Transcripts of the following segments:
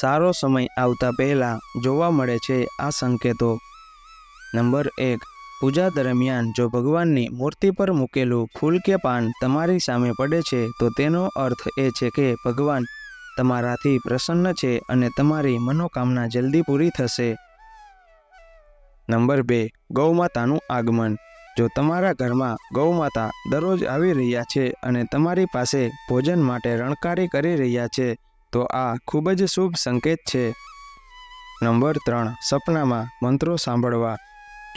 સારો સમય આવતા પહેલાં જોવા મળે છે આ સંકેતો. નંબર એક, પૂજા દરમિયાન જો ભગવાનની મૂર્તિ પર મૂકેલું ફૂલ કે પાન તમારી સામે પડે છે, તો તેનો અર્થ એ છે કે ભગવાન તમારાથી પ્રસન્ન છે અને તમારી મનોકામના જલ્દી પૂરી થશે. નંબર બે, ગૌમાતાનું આગમન. જો તમારા ઘરમાં ગૌમાતા દરરોજ આવી રહ્યા છે અને તમારી પાસે ભોજન માટે રણકારી કરી રહ્યા છે તો આ ખૂબ જ શુભ સંકેત છે. નંબર ત્રણ, સપનામાં મંત્રો સાંભળવા.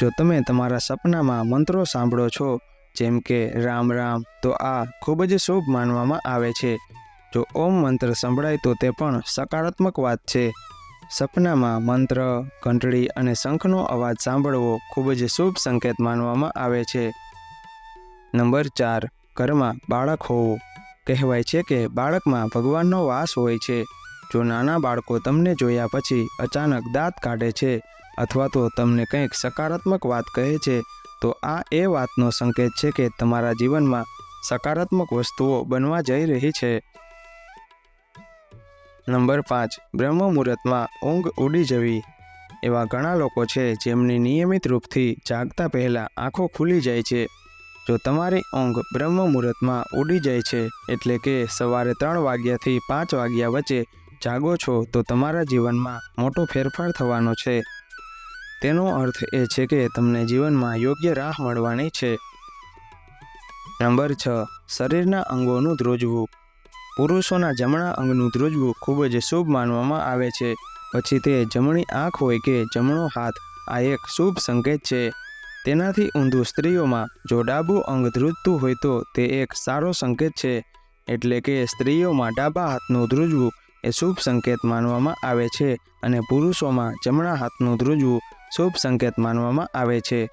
જો તમે તમારા સપનામાં મંત્રો સાંભળો છો, જેમ કે રામ રામ, તો આ ખૂબ જ શુભ માનવામાં આવે છે. જો ઓમ મંત્ર સંભળાય તો તે પણ સકારાત્મક વાત છે. સપનામાં મંત્ર, ઘંટડી અને શંખનો અવાજ સાંભળવો ખૂબ જ શુભ સંકેત માનવામાં આવે છે. નંબર ચાર, ઘરમાં બાળક હોવું. કહેવાય છે કે બાળકમાં ભગવાનનો વાસ હોય છે. જો નાના બાળકો તમને જોયા પછી અચાનક દાંત કાઢે છે અથવા તો તમને કંઈક સકારાત્મક વાત કહે છે, તો આ એ વાતનો સંકેત છે કે તમારા જીવનમાં સકારાત્મક વસ્તુઓ બનવા જઈ રહી છે. નંબર પાંચ. બ્રહ્મ મુહૂર્તમાં ઊંઘ ઉડી જવી. એવા ઘણા લોકો છે જેમની નિયમિત રૂપથી જાગતા પહેલાં આંખો ખુલી જાય છે. જો તમારી ઊંઘ બ્રહ્મ મુહૂર્તમાં ઉડી જાય છે, એટલે કે સવારે ત્રણ વાગ્યાથી પાંચ વાગ્યા વચ્ચે જાગો છો, તો તમારા જીવનમાં મોટો ફેરફાર થવાનો છે. તેનો અર્થ એ છે કે તમને જીવનમાં યોગ્ય રાહ મળવાની છે. નંબર છ. શરીરના અંગોનું ધ્રુજવું. પુરુષોના જમણા અંગનું ધ્રુજવું ખૂબ જ શુભ માનવામાં આવે છે. પછી તે જમણી આંખ હોય કે જમણો હાથ, આ એક શુભ સંકેત છે. તેનાથી ઊંધું સ્ત્રીઓમાં જો ડાબું અંગ ધ્રુજતું હોય તો તે એક સારો સંકેત છે. એટલે કે સ્ત્રીઓમાં ડાબા હાથનું ધ્રુજવું એ શુભ સંકેત માનવામાં આવે છે અને પુરુષોમાં જમણા હાથનું ધ્રુજવું શુભ સંકેત માનવામાં આવે છે.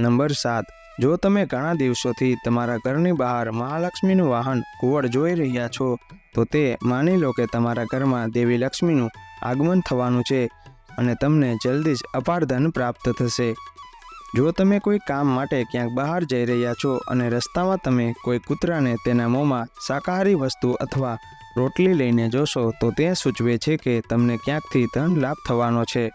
નંબર સાત. જો તમે ઘણા દિવસોથી તમારા ઘરની બહાર મહાલક્ષ્મીનું વાહન કુંવળ જોઈ રહ્યા છો, તો તે માની લો કે તમારા ઘરમાં દેવી લક્ષ્મીનું આગમન થવાનું છે અને તમને જલ્દી જ અપાર ધન પ્રાપ્ત થશે. જો તમે કોઈ કામ માટે ક્યાંક બહાર જઈ રહ્યા છો અને રસ્તામાં તમે કોઈ કૂતરાને તેના મોંમાં શાકાહારી વસ્તુ અથવા રોટલી લઈને જોશો, તો તે સૂચવે છે કે તમને ક્યાંકથી ધન લાભ થવાનો છે.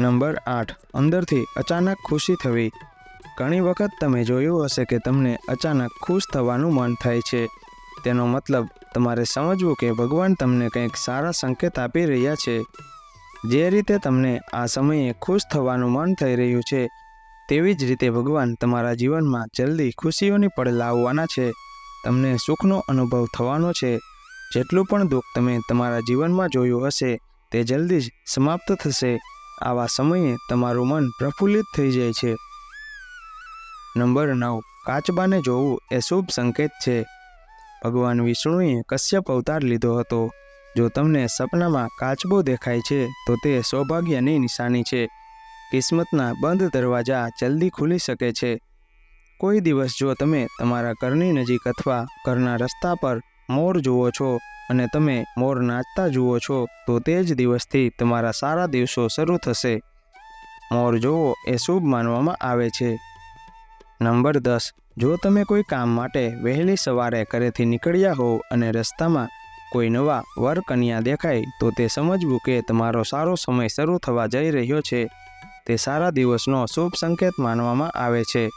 નંબર આઠ. અંદરથી અચાનક ખુશી થવી. ઘણી વખત તમે જોયું હશે કે તમને અચાનક ખુશ થવાનું મન થાય છે. તેનો મતલબ તમારે સમજવું કે ભગવાન તમને કંઈક સારા સંકેત આપી રહ્યા છે. જે રીતે તમને આ સમયે ખુશ થવાનું મન થઈ રહ્યું છે, તેવી જ રીતે ભગવાન તમારા જીવનમાં જલ્દી ખુશીઓની પળ લાવવાના છે. તમને સુખનો અનુભવ થવાનો છે. જેટલું પણ દુઃખ તમે તમારા જીવનમાં જોયું હશે, તે જલ્દી જ સમાપ્ત થશે. આવા સમયે તમારું મન પ્રફુલ્લિત થઈ જાય છે. નંબર નવ. કાચબાને જોવું એ શુભ સંકેત છે. ભગવાન વિષ્ણુએ કશ્યપ અવતાર લીધો હતો. જો તમને સપનામાં કાચબો દેખાય છે, તો તે સૌભાગ્યની નિશાની છે. કિસ્મતના બંધ દરવાજા જલ્દી ખુલી શકે છે. કોઈ દિવસ જો તમે તમારા ઘરની નજીક અથવા ઘરના રસ્તા પર મોર જુઓ છો અને તમે મોર નાચતા જુઓ છો, તો તે જ દિવસથી તમારા સારા દિવસો શરૂ થશે. મોર જોવો એ શુભ માનવામાં આવે છે. નંબર દસ. જો તમે કોઈ કામ માટે વહેલી સવારે ઘરેથી નીકળ્યા હોવ અને રસ્તામાં કોઈ નવા વર કન્યા દેખાય તો તે સમજવું કે તમારો સારો સમય શરૂ થવા જઈ રહ્યો છે. તે સારા દિવસનો શુભ સંકેત માનવામાં આવે છે.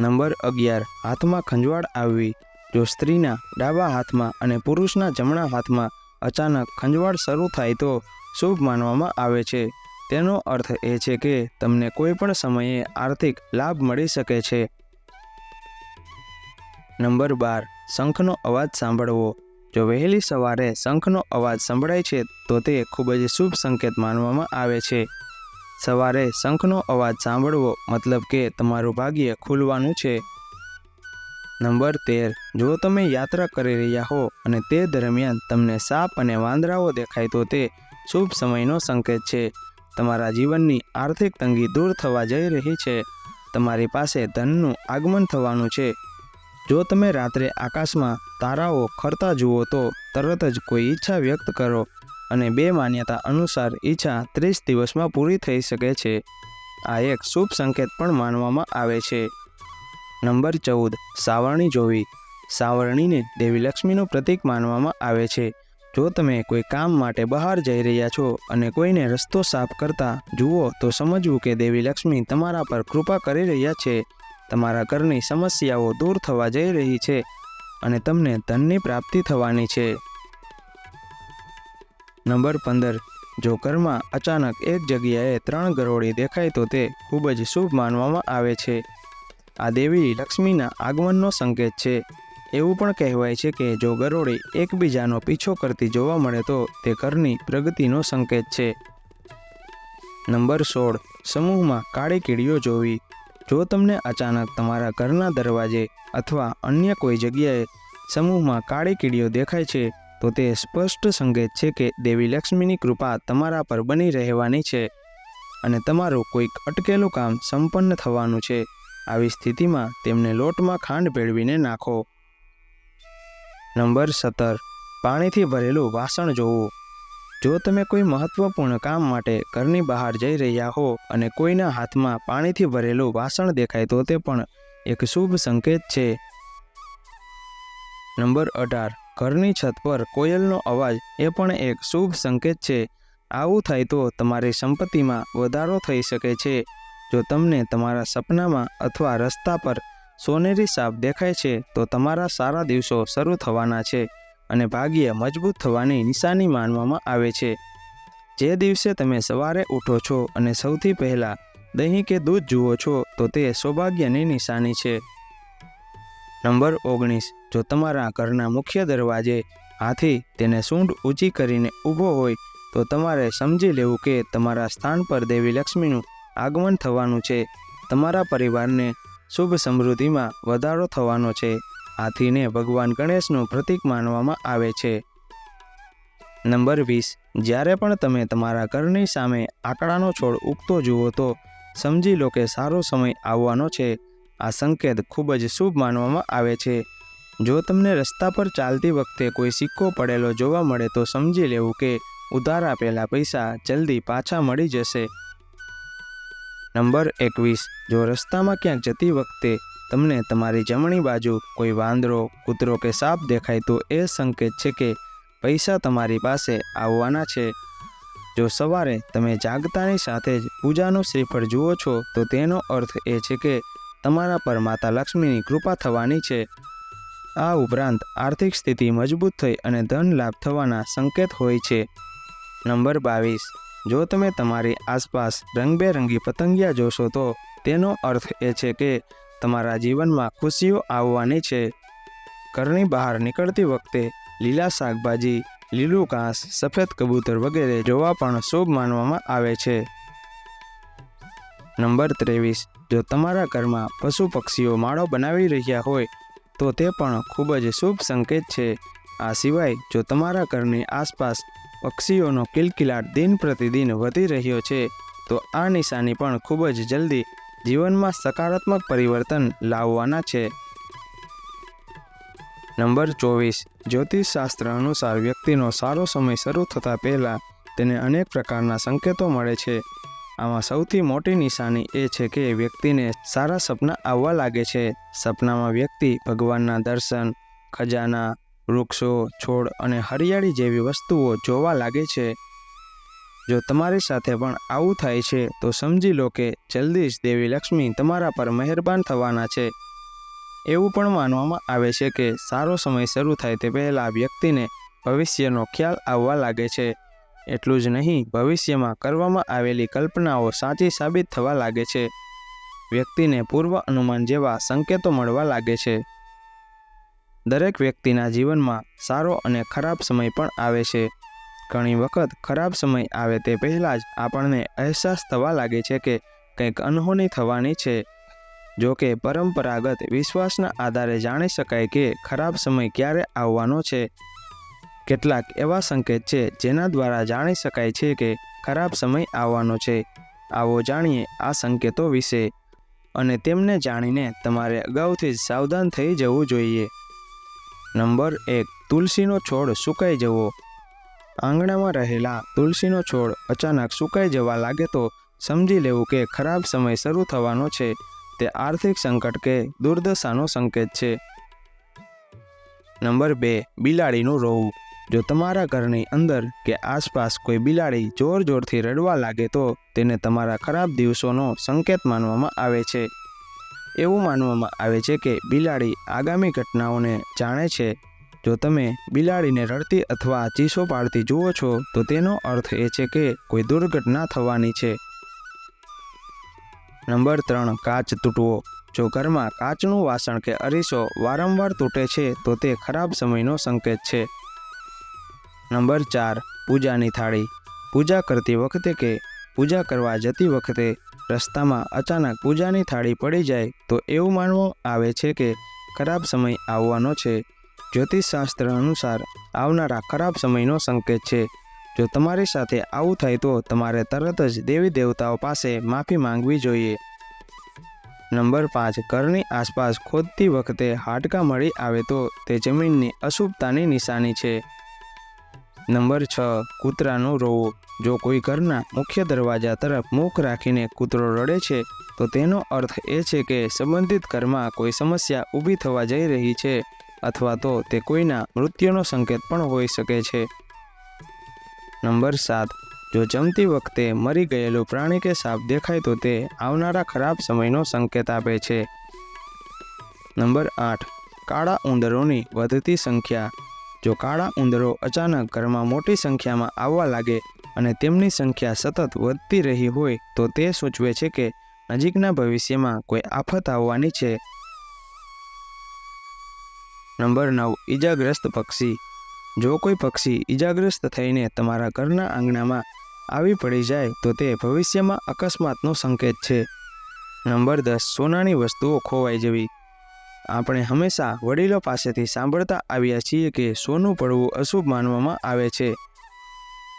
નંબર અગિયાર. હાથમાં ખંજવાળ આવવી. જો સ્ત્રીના ડાબા હાથમાં અને પુરુષના જમણા હાથમાં અચાનક ખંજવાળ શરૂ થાય તો શુભ માનવામાં આવે છે. તેનો અર્થ એ છે કે તમને કોઈ પણ સમયે આર્થિક લાભ મળી શકે છે. નંબર બાર. શંખનો અવાજ સાંભળવો. જો વહેલી સવારે શંખનો અવાજ સંભળાય છે, તો તે ખૂબ જ શુભ સંકેત માનવામાં આવે છે. સવારે શંખનો અવાજ સાંભળવો મતલબ કે તમારું ભાગ્ય ખુલવાનું છે. નંબર તેર. જો તમે યાત્રા કરી રહ્યા હો અને તે દરમિયાન તમને સાપ અને વાંદરાઓ દેખાય, તો તે શુભ સમયનો સંકેત છે. તમારા જીવનની આર્થિક તંગી દૂર થવા જઈ રહી છે. તમારી પાસે ધનનું આગમન થવાનું છે. જો તમે રાત્રે આકાશમાં તારાઓ ખરતા જુઓ તો તરત જ કોઈ ઈચ્છા વ્યક્ત કરો અને બે માન્યતા અનુસાર ઈચ્છા ત્રીસ દિવસમાં પૂરી થઈ શકે છે. આ એક શુભ સંકેત પણ માનવામાં આવે છે. નંબર ચૌદ, સાવરણી જોવી. સાવરણીને દેવી લક્ષ્મીનું પ્રતીક માનવામાં આવે છે. જો તમે કોઈ કામ માટે બહાર જઈ રહ્યા છો અને કોઈને રસ્તો સાફ કરતા જુઓ તો સમજવું કે દેવી લક્ષ્મી તમારા પર કૃપા કરી રહ્યા છે. તમારા ઘરની સમસ્યાઓ દૂર થવા જઈ રહી છે અને તમને ધનની પ્રાપ્તિ થવાની છે. નંબર પંદર. જો ઘરમાં અચાનક એક જગ્યાએ ત્રણ ગરોળી દેખાય તો તે ખૂબ જ શુભ માનવામાં આવે છે. આ દેવી લક્ષ્મીના આગમનનો સંકેત છે. એવું પણ કહેવાય છે કે જો ગરોળી એકબીજાનો પીછો કરતી જોવા મળે તો તે ઘરની પ્રગતિનો સંકેત છે. નંબર સોળ. સમૂહમાં કાળી કીડીઓ જોવી. જો તમને અચાનક તમારા ઘરના દરવાજે અથવા અન્ય કોઈ જગ્યાએ સમૂહમાં કાળી કીડીઓ દેખાય છે, તો તે સ્પષ્ટ સંકેત છે કે દેવી લક્ષ્મીની કૃપા તમારા પર બની રહેવાની છે અને તમારું કોઈક અટકેલું કામ સંપન્ન થવાનું છે. આવી સ્થિતિમાં તેમને લોટમાં ખાંડ ભેળવીને નાખો. નંબર સત્તર. પાણીથી ભરેલું વાસણ જોવું. જો તમે કોઈ મહત્વપૂર્ણ કામ માટે ઘરની બહાર જઈ રહ્યા હો અને કોઈના હાથમાં પાણીથી ભરેલું વાસણ દેખાય તો તે પણ એક શુભ સંકેત છે. નંબર અઢાર. ઘરની છત પર કોયલનો અવાજ એ પણ એક શુભ સંકેત છે. આવું થાય તો તમારી સંપત્તિમાં વધારો થઈ શકે છે. જો તમને તમારા સપનામાં અથવા રસ્તા પર સોનેરી સાપ દેખાય છે, તો તમારા સારા દિવસો શરૂ થવાના છે. અને ભાગ્ય મજબૂત થવાની નિશાની માનવામાં આવે છે. જે દિવસે તમે સવારે ઉઠો છો અને સૌથી પહેલાં દહીં કે દૂધ જુઓ છો, તો તે સૌભાગ્યની નિશાની છે. નંબર ઓગણીસ. જો તમારા ઘરના મુખ્ય દરવાજે હાથી તેને સૂંઢ ઊંચી કરીને ઊભો હોય, તો તમારે સમજી લેવું કે તમારા સ્થાન પર દેવી લક્ષ્મીનું આગમન થવાનું છે. તમારા પરિવારને શુભ સમૃદ્ધિમાં વધારો થવાનો છે. હાથીને ભગવાન ગણેશનું પ્રતીક માનવામાં આવે છે. નંબર વીસ. જ્યારે પણ તમે તમારા ઘરની સામે આંકડાનો છોડ ઉગતો જુઓ તો સમજી લો કે સારો સમય આવવાનો છે. આ સંકેત ખૂબ જ શુભ માનવામાં આવે છે. જો તમને રસ્તા પર ચાલતી વખતે કોઈ સિક્કો પડેલો જોવા મળે તો સમજી લેવું કે ઉધાર આપેલા પૈસા જલ્દી પાછા મળી જશે. નંબર એકવીસ. જો રસ્તામાં ક્યાંક જતી વખતે તમને તમારી જમણી બાજુ કોઈ વાંદરો, કૂતરો કે સાપ દેખાય તો એ સંકેત છે કે પૈસા તમારી પાસે આવવાના છે. જો સવારે તમે જાગતાની સાથે જ પૂજાનું શ્રીફળ જુઓ છો, તો તેનો અર્થ એ છે કે તમારા પર માતા લક્ષ્મીની કૃપા થવાની છે. આ ઉપરાંત આર્થિક સ્થિતિ મજબૂત થઈ અને ધન લાભ થવાના સંકેત હોય છે. નંબર બાવીસ. જો તમે તમારી આસપાસ રંગબેરંગી પતંગિયા જોશો તો તેનો અર્થ એ છે કે તમારા જીવનમાં ખુશીઓ આવવાની છે. ઘરની બહાર નીકળતી વખતે લીલા શાકભાજી, લીલું ઘાસ, સફેદ કબૂતર વગેરે જોવા પણ શુભ માનવામાં આવે છે. નંબર ત્રેવીસ. જો તમારા ઘરમાં પશુ પક્ષીઓ માળો બનાવી રહ્યા હોય, તો તે પણ ખૂબ જ શુભ સંકેત છે. આ સિવાય જો તમારા ઘરની આસપાસ પક્ષીઓનો કિલકિલાટ દિન પ્રતિદિન વધી રહ્યો છે, તો આ નિશાની પણ ખૂબ જ જલ્દી જીવનમાં સકારાત્મક પરિવર્તન લાવવાના છે. નંબર ચોવીસ. જ્યોતિષશાસ્ત્ર અનુસાર વ્યક્તિનો સારો સમય શરૂ થતાં પહેલાં તેને અનેક પ્રકારના સંકેતો મળે છે. આમાં સૌથી મોટી નિશાની એ છે કે વ્યક્તિને સારા સપના આવવા લાગે છે. સપનામાં વ્યક્તિ ભગવાનના દર્શન, ખજાના, વૃક્ષો, છોડ અને હરિયાળી જેવી વસ્તુઓ જોવા લાગે છે. જો તમારી સાથે પણ આવું થાય છે, તો સમજી લો કે જલ્દી જ દેવી લક્ષ્મી તમારા પર મહેરબાન થવાના છે. એવું પણ માનવામાં આવે છે કે સારો સમય શરૂ થાય તે પહેલાં વ્યક્તિને ભવિષ્યનો ખ્યાલ આવવા લાગે છે. એટલું જ નહીં, ભવિષ્યમાં કરવામાં આવેલી કલ્પનાઓ સાચી સાબિત થવા લાગે છે. વ્યક્તિને પૂર્વ અનુમાન જેવા સંકેતો મળવા લાગે છે. દરેક વ્યક્તિના જીવનમાં સારો અને ખરાબ સમય પણ આવે છે. ઘણી વખત ખરાબ સમય આવે તે પહેલાં જ આપણને અહેસાસ થવા લાગે છે કે કંઈક અનહોની થવાની છે. જો કે પરંપરાગત વિશ્વાસના આધારે જાણી શકાય કે ખરાબ સમય ક્યારે આવવાનો છે. કેટલાક એવા સંકેત છે જેના દ્વારા જાણી શકાય છે કે ખરાબ સમય આવવાનો છે. આવો જાણીએ આ સંકેતો વિશે અને તેમને જાણીને તમારે અગાઉથી જ સાવધાન થઈ જવું જોઈએ. નંબર એક, તુલસીનો છોડ સુકાઈ જવો. આંગણામાં રહેલા તુલસીનો છોડ અચાનક સુકાઈ જવા લાગે તો સમજી લેવું કે ખરાબ સમય શરૂ થવાનો છે. તે આર્થિક સંકટ કે દુર્દશાનો સંકેત છે. નંબર બે, બિલાડીનું રોવું. જો તમારા ઘરની અંદર કે આસપાસ કોઈ બિલાડી જોર જોરથી રડવા લાગે તો તેને તમારા ખરાબ દિવસોનો સંકેત માનવામાં આવે છે. એવું માનવામાં આવે છે કે બિલાડી આગામી ઘટનાઓને જાણે છે. જો તમે બિલાડીને રડતી અથવા ચીસો પાડતી જુઓ છો, તો તેનો અર્થ એ છે કે કોઈ દુર્ઘટના થવાની છે. નંબર ત્રણ, કાચ તૂટવો. જો ઘરમાં કાચનું વાસણ કે અરીસો વારંવાર તૂટે છે, તો તે ખરાબ સમયનો સંકેત છે. નંબર ચાર, પૂજાની થાળી. પૂજા કરતી વખતે કે પૂજા કરવા જતી વખતે રસ્તામાં અચાનક પૂજાની થાળી પડી જાય, તો એવું માનવું આવે છે કે ખરાબ સમય આવવાનો છે. જ્યોતિષશાસ્ત્ર અનુસાર આવનારા ખરાબ સમયનો સંકેત છે. જો તમારી સાથે આવું થાય તો તમારે તરત જ દેવી દેવતાઓ પાસે માફી માંગવી જોઈએ. નંબર પાંચ, ઘરની આસપાસ ખોદતી વખતે હાડકાં મળી આવે તો તે જમીનની અશુભતાની નિશાની છે. નંબર છ, કૂતરાનું રોવું. જો કોઈ ઘરના મુખ્ય દરવાજા તરફ મુખ રાખીને કૂતરો રડે છે, તો તેનો અર્થ એ છે કે સંબંધિત ઘરમાં કોઈ સમસ્યા ઊભી થવા જઈ રહી છે. અથવા તો તે કોઈના મૃત્યુનો સંકેત પણ હોઈ શકે છે. નંબર સાત. જો જમતી વખતે મરી ગયેલું પ્રાણી કે સાપ દેખાય તો તે આવનારા ખરાબ સમયનો સંકેત આપે છે. નંબર આઠ. કાળા ઉંદરોની વધતી સંખ્યા. જો કાળા ઉંદરો અચાનક ઘરમાં મોટી સંખ્યામાં આવવા લાગે અને તેમની સંખ્યા સતત વધતી રહી હોય તો તે સૂચવે છે કે નજીકના ભવિષ્યમાં કોઈ આફત આવવાની છે. નંબર નવ, ઈજાગ્રસ્ત પક્ષી. જો કોઈ પક્ષી ઈજાગ્રસ્ત થઈને તમારા ઘરના આંગણામાં આવી પડી જાય, તો તે ભવિષ્યમાં અકસ્માતનો સંકેત છે. નંબર દસ, સોનાની વસ્તુઓ ખોવાઈ જવી. આપણે હંમેશા વડીલો પાસેથી સાંભળતા આવ્યા છીએ કે સોનું પડવું અશુભ માનવામાં આવે છે.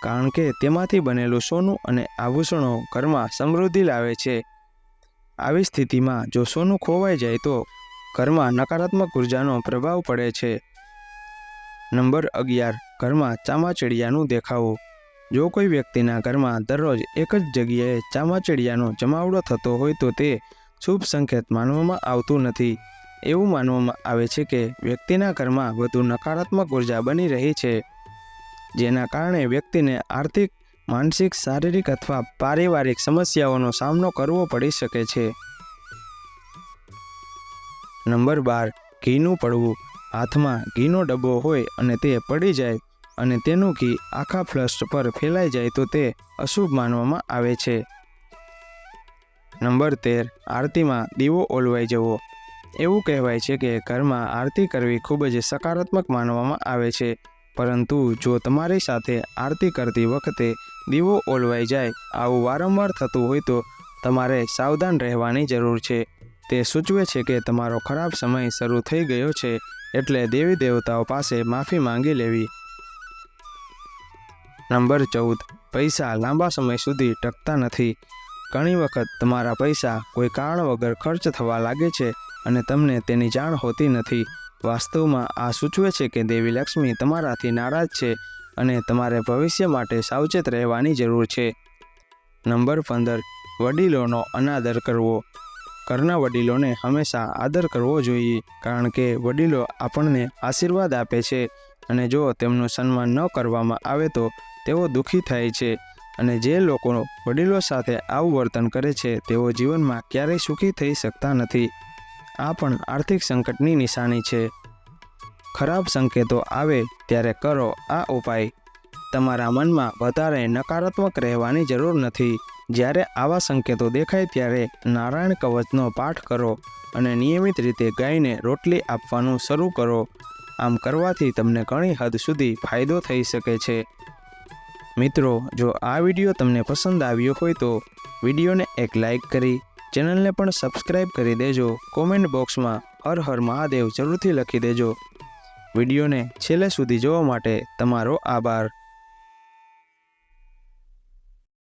કારણ કે તેમાંથી બનેલું સોનું અને આભૂષણો ઘરમાં સમૃદ્ધિ લાવે છે. આવી સ્થિતિમાં જો સોનું ખોવાઈ જાય તો ઘરમાં નકારાત્મક ઉર્જાનો પ્રભાવ પડે છે. નંબર અગિયાર, ઘરમાં ચામાચીડિયાનું દેખાવું. જો કોઈ વ્યક્તિના ઘરમાં દરરોજ એક જ જગ્યાએ ચામાચીડિયાનો જમાવડો થતો હોય તો તે શુભ સંકેત માનવામાં આવતું નથી. એવું માનવામાં આવે છે કે વ્યક્તિના ઘરમાં વધુ નકારાત્મક ઊર્જા બની રહી છે, જેના કારણે વ્યક્તિને આર્થિક, માનસિક, શારીરિક અથવા પારિવારિક સમસ્યાઓનો સામનો કરવો પડી શકે છે. નંબર બાર, ઘીનું પડવું. હાથમાં ઘીનો ડબ્બો હોય અને તે પડી જાય અને તેનું ઘી આખા ફ્લશ પર ફેલાઈ જાય તો તે અશુભ માનવામાં આવે છે. નંબર તેર, આરતીમાં દીવો ઓલવાઈ જવો. એવું કહેવાય છે કે ઘરમાં આરતી કરવી ખૂબ જ સકારાત્મક માનવામાં આવે છે, પરંતુ જો તમારી સાથે આરતી કરતી વખતે દીવો ઓલવાઈ જાય, આવું વારંવાર થતું હોય તો તમારે સાવધાન રહેવાની જરૂર છે. તે સૂચવે છે કે તમારો ખરાબ સમય શરૂ થઈ ગયો છે, એટલે દેવી દેવતાઓ પાસે માફી માંગી લેવી. નંબર ચૌદ. પૈસા લાંબા સમય સુધી ટકતા નથી. ઘણી વખત તમારા પૈસા કોઈ કારણ વગર ખર્ચ થવા લાગે છે અને તમને તેની જાણ હોતી નથી. વાસ્તવમાં આ સૂચવે છે કે દેવી લક્ષ્મી તમારાથી નારાજ છે અને તમારે ભવિષ્ય માટે સાવચેત રહેવાની જરૂર છે. નંબર પંદર. વડીલોનો અનાદર કરવો. ઘરના વડીલોને હંમેશા આદર કરવો જોઈએ, કારણ કે વડીલો આપણને આશીર્વાદ આપે છે અને જો તેમનું સન્માન ન કરવામાં આવે તો તેઓ દુઃખી થાય છે. અને જે લોકો વડીલો સાથે આવું વર્તન કરે છે, તેઓ જીવનમાં ક્યારેય સુખી થઈ શકતા નથી. આ પણ આર્થિક સંકટની નિશાની છે. ખરાબ સંકેતો આવે ત્યારે કરો આ ઉપાય. તમારા મનમાં વધારે નકારાત્મક રહેવાની જરૂર નથી. જ્યારે આવા સંકેતો દેખાય ત્યારે નારાયણ કવચનો પાઠ કરો અને નિયમિત રીતે ગાયને રોટલી આપવાનું શરૂ કરો. આમ કરવાથી તમને ઘણી હદ સુધી ફાયદો થઈ શકે છે. મિત્રો, જો આ વીડિયો તમને પસંદ આવ્યો હોય તો વિડીયોને એક લાઈક કરી, ચેનલને પણ સબસ્ક્રાઇબ કરી દેજો. કોમેન્ટ બોક્સમાં હર હર મહાદેવ જરૂરથી લખી દેજો. વિડીયોને છેલ્લે સુધી જોવા માટે તમારો આભાર.